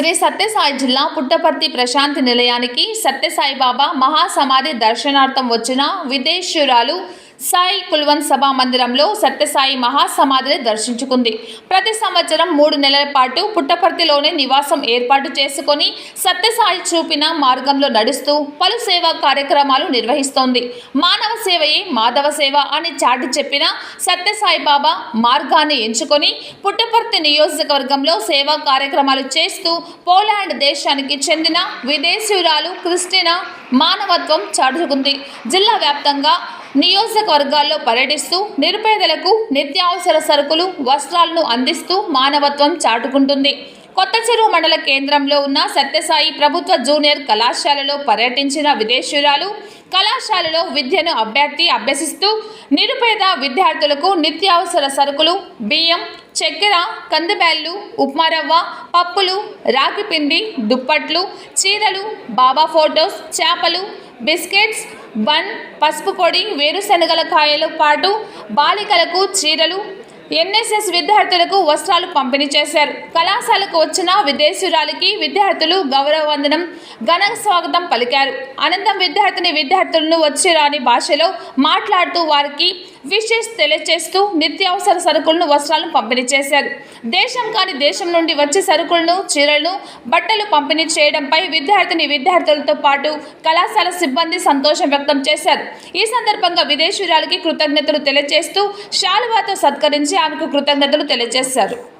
శ్రీ సత్యసాయి జిల్లా పుట్టపర్తి ప్రశాంతి నిలయానికి సత్యసాయి బాబా మహాసమాధి దర్శనార్థం వచ్చిన విదేశీయురాలు సాయి కుల్వన్ సభా మందిరంలో సత్యసాయి మహాసమాధిని దర్శించుకుంది. ప్రతి సంవత్సరం మూడు నెలల పాటు పుట్టపర్తిలోనే నివాసం ఏర్పాటు చేసుకొని సత్యసాయి చూపిన మార్గంలో నడుస్తూ పలు సేవా కార్యక్రమాలు నిర్వహిస్తోంది. మానవ సేవయే మాధవ సేవ అని చాటి చెప్పిన సత్యసాయి బాబా మార్గాన్ని ఎంచుకొని పుట్టపర్తి నియోజకవర్గంలో సేవా కార్యక్రమాలు చేస్తూ పోలాండ్ దేశానికి చెందిన విదేశీయురాలు క్రిస్టినా మానవత్వం చాటుకుంది. జిల్లా వ్యాప్తంగా నియోజకవర్గాల్లో పర్యటిస్తూ నిరుపేదలకు నిత్యావసర సరుకులు వస్త్రాలను అందిస్తూ మానవత్వం చాటుకుంటుంది. కొత్త చెరువు మండల కేంద్రంలో ఉన్న సత్యసాయి ప్రభుత్వ జూనియర్ కళాశాలలో పర్యటించిన విదేశీయురాలు కళాశాలలో విద్యను అభ్యర్థి అభ్యసిస్తూ నిరుపేద విద్యార్థులకు నిత్యావసర సరుకులు బియ్యం చక్కెర కందిబ్యాళ్ళు ఉప్మారవ్వ పప్పులు రాగిపిండి దుప్పట్లు చీరలు బాబా ఫోటోస్ చేపలు బిస్కెట్స్ బన్ పసుపు పొడి వేరుశనగల కాయలు పాటు బాలికలకు చీరలు ఎన్ఎస్ఎస్ విద్యార్థులకు వస్త్రాలు పంపిణీ చేశారు. కళాశాలకు వచ్చిన విదేశీయురాలికి విద్యార్థులు గౌరవ వందనం ఘన స్వాగతం పలికారు. అనంతరం విద్యార్థిని విద్యార్థులను వచ్చి రాని భాషలో మాట్లాడుతూ వారికి విషెస్ తెలియజేస్తూ నిత్యావసర సరుకులను వస్త్రాలను పంపిణీ చేశారు. దేశం కాని దేశం నుండి వచ్చే సరుకులను చీరలను బట్టలు పంపిణీ చేయడంపై విద్యార్థిని విద్యార్థులతో పాటు కళాశాల సిబ్బంది సంతోషం వ్యక్తం చేశారు. ఈ సందర్భంగా విదేశీయురాలకి కృతజ్ఞతలు తెలియజేస్తూ శాలువాతో సత్కరించి ఆమెకు కృతజ్ఞతలు తెలియజేశారు.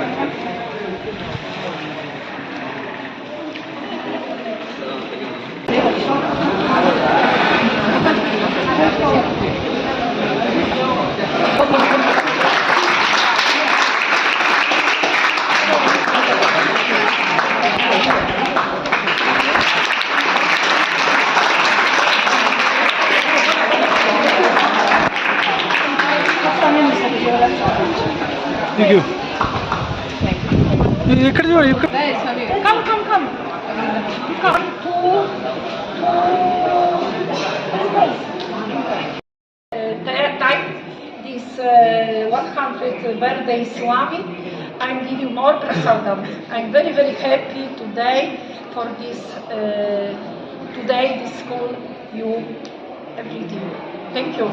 థ్యాంక్ యూ ఇక్కడ చూడు ఇక్కడ Come, come, come. Come. Two. Uh, type this uh, 100 birthday Swami and give you more prasadam. I'm very, very happy today for this, uh, today this school, you, everything. Thank you.